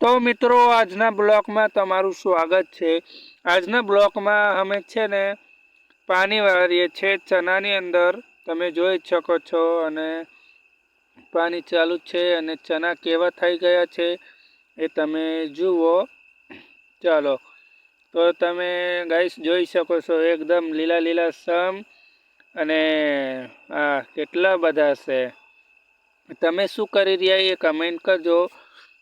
તો મિત્રો, આજના બ્લોકમાં તમારું સ્વાગત છે. આજના બ્લોકમાં અમે છે ને, પાણી વાળીએ છીએ. ચનાની અંદર તમે જોઈ શકો છો અને પાણી ચાલુ છે અને ચના કેવા થઈ ગયા છે એ તમે જુઓ. ચાલો, તો તમે ગાઈસ જોઈ શકો છો એકદમ લીલા લીલા સમ અને, આ કેટલા બધા છે. તમે શું કરી રહ્યા એ કમેન્ટ કરજો.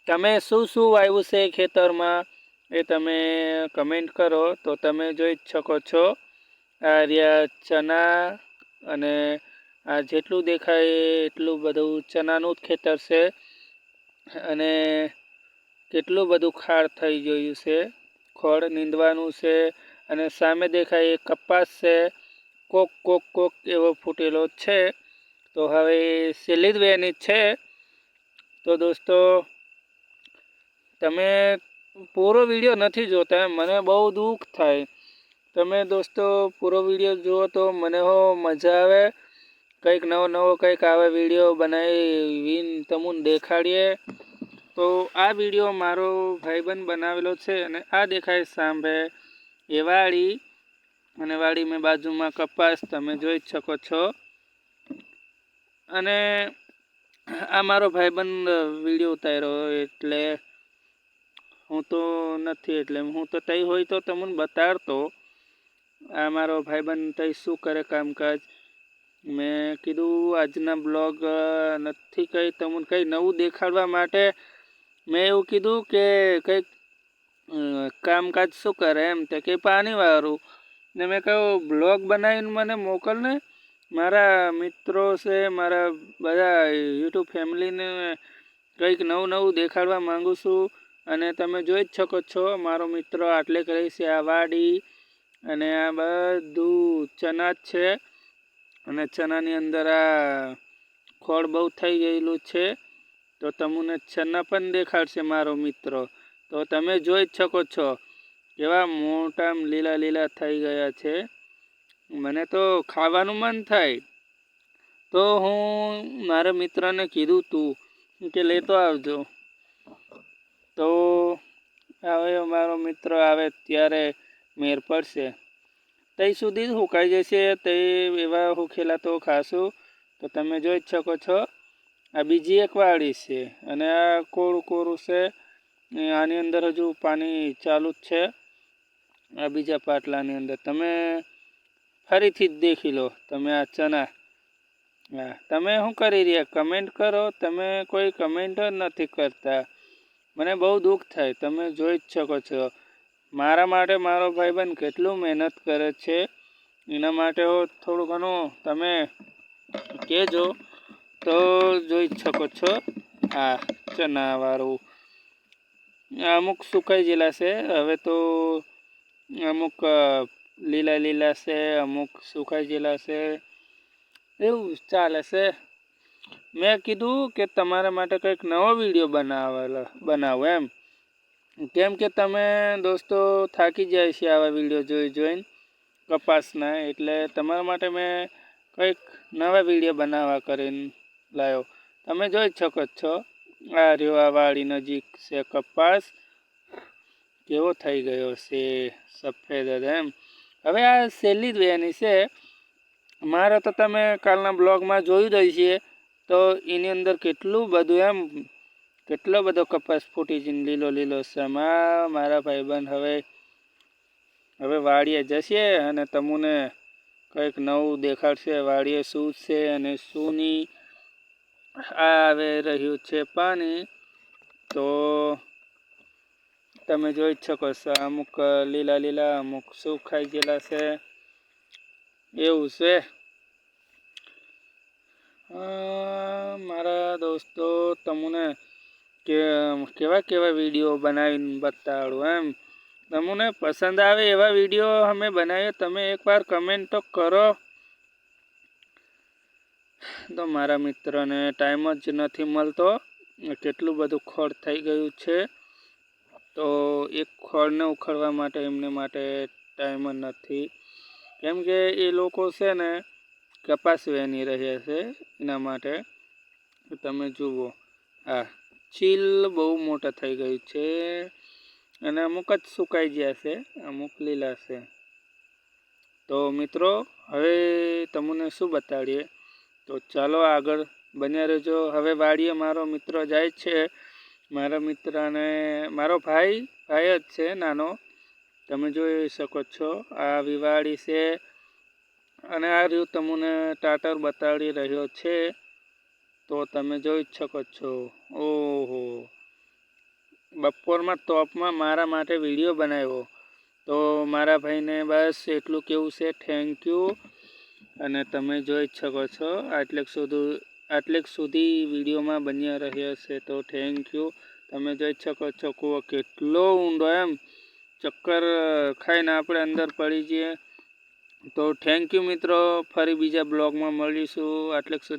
તમે શું શું વાવ્યું છે ખેતરમાં એ તમે કમેન્ટ કરો. તો તમે જોઈ શકો છો. આ રહ્યા ચના અને આ જેટલું દેખાય એટલું બધું ચનાનું જ ખેતર છે. અને કેટલું બધું ખાડ થઈ ગયું છે. ખોળ નીંદવાનું છે અને સામે દેખાય એ કપાસ છે. કોક કોક કોક એવો ફૂટેલો છે. તો હવે સેલી જ વેની છે. તો દોસ્તો તમે પૂરો વીડિયો નથી જોતા, મને બહુ દુઃખ થાય. તમે દોસ્તો, પૂરો વીડિયો જુઓ તો મને હો મજા આવે. કંઈક નવો નવો કંઈક આવે વીડિયો બનાવી તમને દેખાડીએ. તો આ વીડિયો મારો ભાઈબંધ બનાવેલો છે અને આ દેખાય સાંભે. એ વાડી અને વાડી મેં બાજુમાં કપાસ તમે જોઈ જ શકો છો. અને આ મારો ભાઈબંધ વીડિયો ઉતાર્યો એટલે હું તો નથી એટલે હું તો તઈ હોય તો તમને બતાડતો. આ મારો ભાઈબંધ તઈ શું કરે કામકાજ? મેં કીધું આજના બ્લોગ નથી કંઈ તમને કંઈ નવું દેખાડવા માટે. મેં એવું કીધું કે કંઈક કામકાજ શું કરે એમ તે કે પાણીવાળું ને મેં કહ્યું, બ્લોગ બનાવીને મને મોકલને. મારા મિત્રો છે, મારા બધા યુટ્યુબ ફેમિલીને કંઈક નવું નવું દેખાડવા માગું છું. અને તમે જોઈ જ શકો છો, મારો મિત્ર આટલે કરી છે, આ વાડી અને આ બધું ચના જ છે. અને ચનાની અંદર આ ખોળ બહુ થઈ ગયેલું છે. તો તમને ચના પણ દેખાડશે, મારો મિત્રો. તો તમે જોઈ જ શકો છો, કેવા મોટા લીલા લીલા થઈ ગયા છે. મને તો ખાવાનું મન થાય. તો હું મારા મિત્રને કીધું તું કે લેતો આવજો. તો હવે મારો મિત્ર આવે ત્યારે મેર પડશે. ત્યાં સુધી જ સુકાઈ જશે તે એવા સુખેલા તો ખાશું. તો તમે જોઈ જ શકો છો, આ બીજી એક વાડી છે અને આ કોરું કોરું છે. આની અંદર હજુ પાણી ચાલુ જ છે. આ બીજા પાટલાની અંદર. તમે ફરીથી જ દેખી લો, તમે આ ચના. હા, તમે શું કરી રહ્યા? કમેન્ટ કરો. તમે કોઈ કમેન્ટ નથી કરતા. મને બહુ દુઃખ થાય. તમે જોઈ જ શકો છો. મારા માટે મારો ભાઈબંધ કેટલું મહેનત કરે છે. એના માટે થોડું ઘણું તમે કહેજો તો જોઈ જ શકો છો. આ ચનાવાળું અમુક સુકાઈ ગયેલા છે. હવે તો અમુક લીલા લીલા છે, અમુક સુકાઈ ગયેલા છે. એવું ચાલે છે. મેં કીધું કે તમારા માટે કંઈક નવો વીડિયો બનાવેલો, બનાવો એમ. કેમ કે તમે દોસ્તો થાકી જાય છે આવા વીડિયો જોઈ જોઈને, કપાસના, એટલે તમારા માટે મેં કંઈક નવા વીડિયો બનાવવા કરીને લાવ્યો તમે જોઈ શકો છો, આ વાડી નજીક છે કપાસ. કેવો થઈ ગયો છે, સફેદ એમ. હવે આ સહેલી જ વેની છે. મારે તો તમે કાલના બ્લોગમાં જોયું જ છે તો એની અંદર કેટલું બધું એમ, કેટલો બધો કપાસ ફૂટી જઈને લીલો લીલો છે. મારા ભાઈબંધ હવે હવે વાડીએ જશે અને તમને કંઈક નવું દેખાડશે, વાડીએ શું છે અને શું નહીં આવે રહ્યું છે પાણી. તો તમે જોઈ જ શકો છો, અમુક લીલા લીલા, અમુક સુખાઈ ગયેલા છે. એવું છે. મારા દોસ્તો, તમને કે, કેવા કેવા વીડિયો બનાવીને બતાડું એમ. તમને પસંદ આવે એવા વીડિયો અમે બનાવીએ. તમે એકવાર કમેન્ટ તો કરો. તો મારા મિત્રને ટાઈમ જ નથી મળતો. કેટલું બધું ખોળ થઈ ગયું છે. તો એક ખોળને ઉખડવા માટે એમને માટે ટાઈમ નથી. કેમ કે એ લોકો છે ને કપાસ વેની રહ્યા છે એના માટે. તમે જુઓ, આ ચીલ બહુ મોટા થઈ ગઈ છે અને અમુક જ સુકાઈ ગયા છે, અમુક લીલા છે. તો મિત્રો, હવે તમને શું બતાડીએ? તો ચાલો આગળ બન્યા રહેજો. હવે વાડીએ મારો મિત્ર જાય છે. મારા મિત્રને, મારો ભાઈ ભાઈ જ છે, નાનો. તમે જોઈ શકો છો, આ વિવાળી છે. અને આ રહ્યું તમને ટાટર બતાડી રહ્યો છે. તો તમે જોઈ શકો છો. ઓહો. બપોરમાં ટોપમાં મારા માટે વીડિયો બનાવ્યો. તો મારા ભાઈને બસ એટલું કેવું છે થેન્ક યુ અને તમે જોઈ શકો છો, આટલેક સુધી આટલેક સુધી વિડીયોમાં બન્યા રહ્યા છે. તો થેન્ક યુ તમે જોઈ શકો છો, કૂવો કેટલો ઊંડો એમ. ચક્કર ખાઈને આપણે અંદર પડી જઈએ. તો થેન્ક યુ મિત્રો. ફરી બીજા બ્લોગમાં મળીશું. આટલે સુધી